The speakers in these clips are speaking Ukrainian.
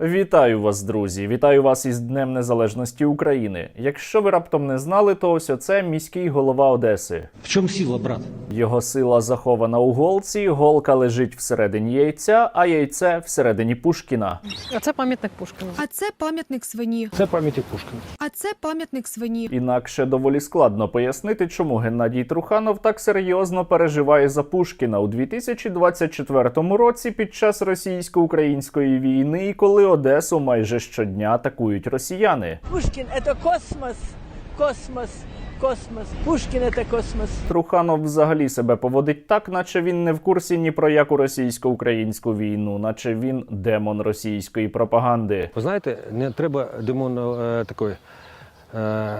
Вітаю вас, друзі! Вітаю вас із Днем Незалежності України. Якщо ви раптом не знали, то ось оце міський голова Одеси. В чем сила, брат? Його сила захована у голці, голка лежить всередині яйця, а яйце всередині Пушкіна. А це пам'ятник Пушкіну. А це пам'ятник свині. Це пам'ятник Пушкина. А це пам'ятник свині. Інакше доволі складно пояснити, чому Геннадій Труханов так серйозно переживає за Пушкіна у 2024 році під час російсько-української війни, і коли Одесу майже щодня атакують росіяни. Пушкін це космос, космос, космос. Пушкін – це космос. Труханов взагалі себе поводить так, наче він не в курсі ні про яку російсько-українську війну, наче він демон російської пропаганди. Ви знаєте, не треба демон е, такої,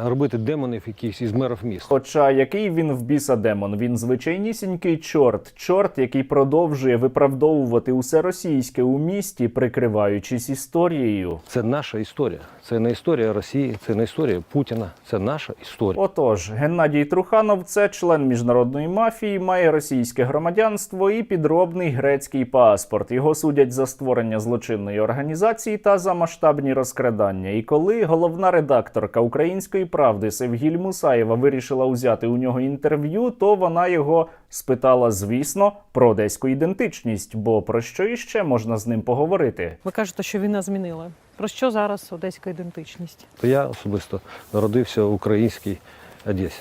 робити демонів якихось із мерів міст. Хоча який він в біса демон, він звичайнісінький чорт, чорт, який продовжує виправдовувати усе російське у місті, прикриваючись історією. Це наша історія. Це не історія Росії, це не історія Путіна, це наша історія. Отож, Геннадій Труханов це член міжнародної мафії, має російське громадянство і підробний грецький паспорт. Його судять за створення злочинної організації та за масштабні розкрадання. І коли головна редакторка української правди Севгіль Мусаєва вирішила узяти у нього інтерв'ю, то вона його спитала, звісно, про одеську ідентичність. Бо про що іще можна з ним поговорити? Ви кажете, що війна змінила. Про що зараз одеська ідентичність? То я особисто народився в українській Одесі.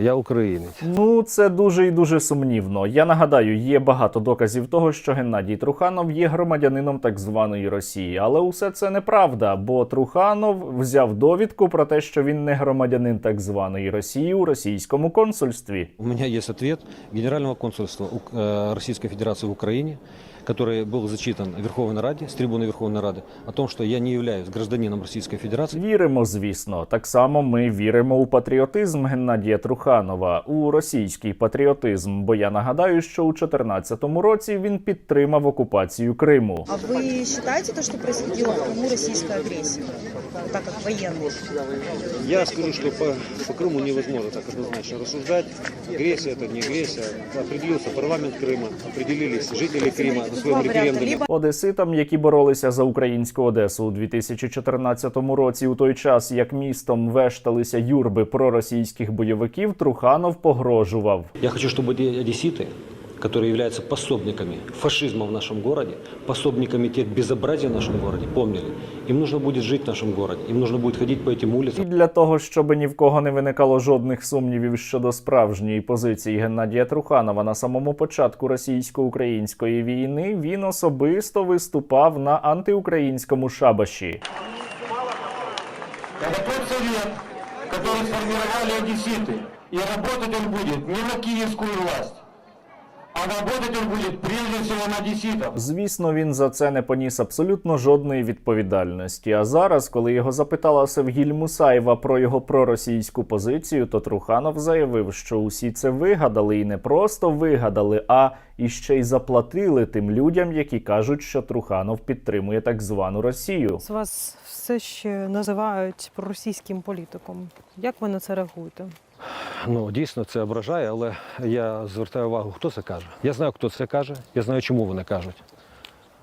Я українець. Ну, це дуже і дуже сумнівно. Я нагадаю, є багато доказів того, що Геннадій Труханов є громадянином так званої Росії. Але усе це неправда, бо Труханов взяв довідку про те, що він не громадянин так званої Росії у російському консульстві. У меня есть ответ Генерального консульства Ук- э, Российской в Украине, который был зачитан в Верховной Раде, с трибуны Верховной Рады, о том, что я не являюсь гражданином Российской Федерации. Віримо, звісно. Так само ми віримо у патріотизм Геннадія Труханова, у російський патріотизм. Бо я нагадаю, що у 2014 році він підтримав окупацію Криму. А вы считаете то, что происходила в Крыму российская агрессия? Вот так как военный. Я скажу, что по, по Крыму невозможно так однозначно рассуждать. Агрессия это не агрессия. Определился парламент Крыма, определились жители Крыма на своем Два варианта. референдуме. Либо Одеситам, які боролися за українську Одесу у 2014 році, у той час як містом вешталися юрби проросійських бойовиків, Труханов погрожував. Я хочу, чтобы эти одесситы, которые являются пособниками фашизма в нашем городе, пособниками тех безобразий в нашем городе, помнили, им нужно будет жить в нашем городе, им нужно будет ходить по этим І улицам. для того, щоб ні в кого не виникало жодних сумнівів щодо справжньої позиції Геннадія Труханова на самому початку російсько-української війни, він особисто виступав на антиукраїнському шабаші. Это тот совет, который сформировали одесситы. И работать он будет не на киевскую власть, а работать он будет прежде всего на одесситов. Звісно, він за це не поніс абсолютно жодної відповідальності. А зараз, коли його запитала Севгіль Мусаєва про його проросійську позицію, то Труханов заявив, що усі це вигадали і не просто вигадали, а і ще й заплатили тим людям, які кажуть, що Труханов підтримує так звану Росію. З вас все ще називають проросійським політиком. Як ви на це реагуєте? Ну, дійсно, це ображає, але я звертаю увагу, хто це каже. Я знаю, хто це каже, я знаю, чому вони кажуть.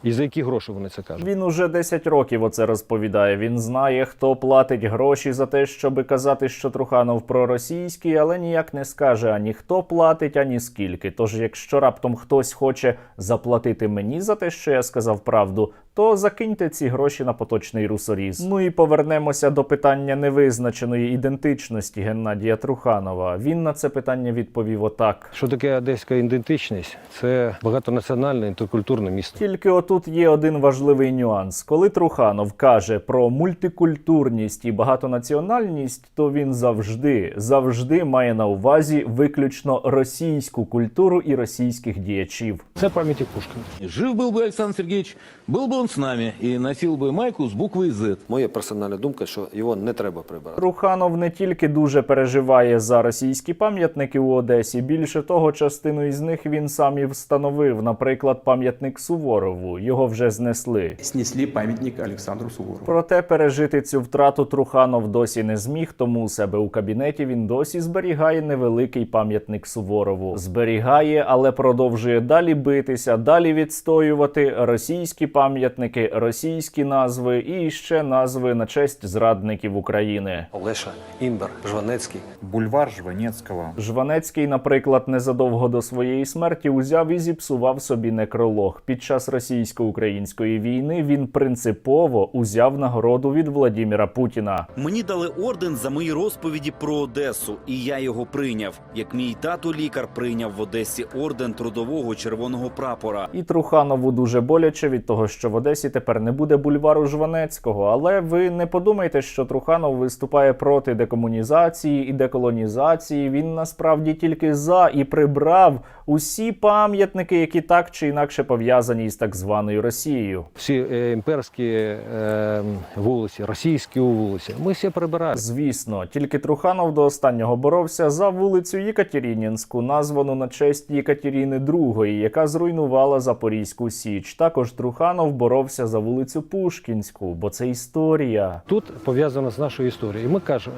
І за які гроші вони це кажуть. Він уже 10 років оце розповідає. Він знає, хто платить гроші за те, щоб казати, що Труханов проросійський, але ніяк не скаже ані хто платить, ані скільки. Тож, якщо раптом хтось хоче заплатити мені за те, що я сказав правду, то закиньте ці гроші на поточний русоріз. Ну і повернемося до питання невизначеної ідентичності Геннадія Труханова. Він на це питання відповів отак. Що таке одеська ідентичність? Це багатонаціональне інтеркультурне місто. Тільки отут є один важливий нюанс. Коли Труханов каже про мультикультурність і багатонаціональність, то він завжди, завжди має на увазі виключно російську культуру і російських діячів. Це пам'ятник Пушкіна. Жив был бы Александр Сергеевич, был бы он с нами и носил бы майку с буквой Z. Моя персональна думка, що його не треба прибирати. Труханов не тільки дуже переживає за російські пам'ятники у Одесі, більше того, частину із них він сам і встановив. Наприклад, пам'ятник Суворову. Його вже знесли. снесли памятник Александру Суворову. Проте пережити цю втрату Труханов досі не зміг, тому у себе у кабінеті він досі зберігає невеликий пам'ятник Суворову. Зберігає, але продовжує далі битися, далі відстоювати російські пам'ятники. російські назви і ще назви на честь зрадників України. Олеша, Імбер, Жванецький. Бульвар Жванецкого. Жванецький, наприклад, незадовго до своєї смерті узяв і зіпсував собі некролог. Під час російсько-української війни він принципово узяв нагороду від Владіміра Путіна. Мені дали орден за мої розповіді про Одесу, і я його прийняв. Як мій тато лікар прийняв в Одесі орден трудового червоного прапора. І Труханову дуже боляче від того, що в Одесі тепер не буде бульвару Жванецького. Але ви не подумайте, що Труханов виступає проти декомунізації і деколонізації. Він насправді тільки за і прибрав усі пам'ятники, які так чи інакше пов'язані із так званою Росією. Всі е, імперські е, вулиці, російські вулиці, ми всі прибираємо. Звісно, тільки Труханов до останнього боровся за вулицю Єкатерінінську, названу на честь Єкатеріни II, яка зруйнувала Запорізьку Січ. Також Труханов боровся за вулицю Пушкінську, бо це історія. Тут пов'язано з нашою історією. І ми кажемо,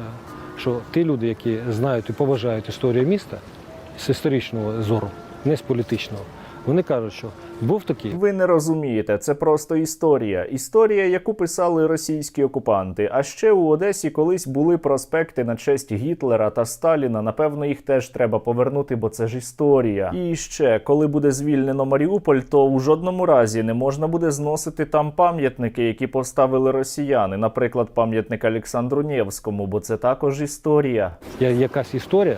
що ті люди, які знають і поважають історію міста з історичного зору, не з політичного, вони кажуть, що був такий. Ви не розумієте, це просто історія. Історія, яку писали російські окупанти. А ще у Одесі колись були проспекти на честь Гітлера та Сталіна. Напевно, їх теж треба повернути, бо це ж історія. І ще, коли буде звільнено Маріуполь, то у жодному разі не можна буде зносити там пам'ятники, які поставили росіяни, наприклад, пам'ятник Олександру Невському, бо це також історія. Є якась історія,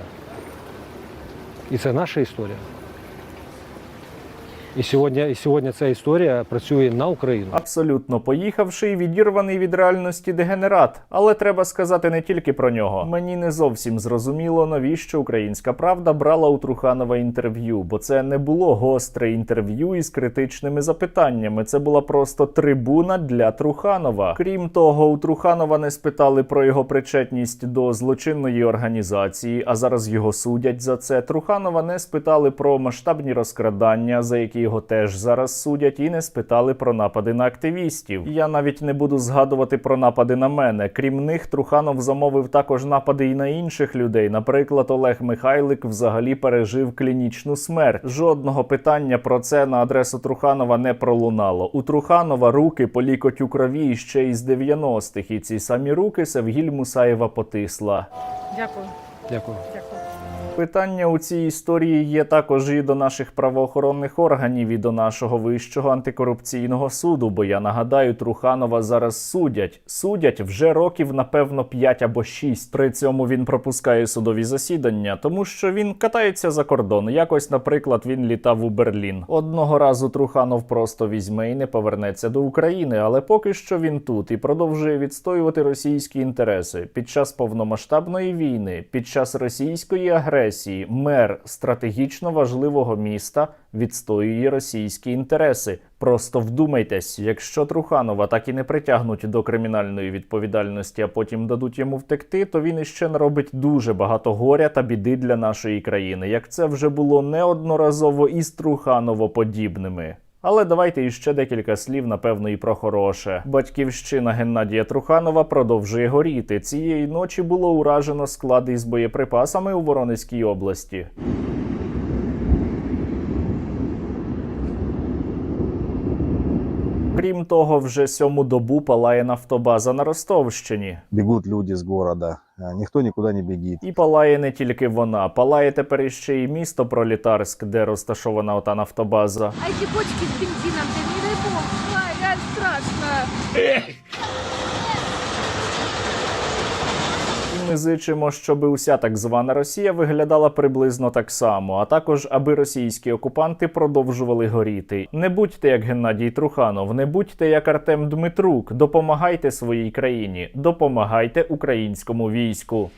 і це наша історія. І сьогодні, і сьогодні ця історія працює на Україну. Абсолютно поїхавши відірваний від реальності дегенерат. Але треба сказати не тільки про нього. Мені не зовсім зрозуміло, навіщо українська правда брала у Труханова інтерв'ю, бо це не було гостре інтерв'ю із критичними запитаннями. Це була просто трибуна для Труханова. Крім того, у Труханова не спитали про його причетність до злочинної організації, а зараз його судять за це. Труханова не спитали про масштабні розкрадання, за які його теж зараз судять, і не спитали про напади на активістів. Я навіть не буду згадувати про напади на мене. Крім них, Труханов замовив також напади і на інших людей. Наприклад, Олег Михайлик взагалі пережив клінічну смерть. Жодного питання про це на адресу Труханова не пролунало. У Труханова руки по лікоть у крові ще із 90-х, і ці самі руки Севгіль Мусаєва потисла. Дякую. Дякую. Питання у цій історії є також і до наших правоохоронних органів, і до нашого вищого антикорупційного суду. Бо я нагадаю, Труханова зараз судять. Судять вже років, напевно, 5 або 6. При цьому він пропускає судові засідання, тому що він катається за кордон. Якось, наприклад, він літав у Берлін. Одного разу Труханов просто візьме і не повернеться до України, але поки що він тут і продовжує відстоювати російські інтереси під час повномасштабної війни, під час російської агресії. Мер стратегічно важливого міста відстоює російські інтереси. Просто вдумайтесь, якщо Труханова так і не притягнуть до кримінальної відповідальності, а потім дадуть йому втекти, то він іще наробить дуже багато горя та біди для нашої країни, як це вже було неодноразово із Труханово-подібними. Але давайте іще декілька слів, напевно, і про хороше. Батьківщина Геннадія Труханова продовжує горіти. Цієї ночі було уражено склади із боєприпасами у Воронезькій області. Крім того, вже сьому добу палає нафтобаза на Ростовщині. Бігуть люди з города, а нікуди никуда не бегит. І палає не тільки вона, палає тепер іще і місто Пролітарськ, де розташована ота нафтобаза. А ці бочки з бензином, да не дай бог, ай, ай, страшно. І зичимо, щоб уся так звана Росія виглядала приблизно так само, а також аби російські окупанти продовжували горіти. Не будьте як Геннадій Труханов, не будьте як Артем Дмитрук. Допомагайте своїй країні, допомагайте українському війську.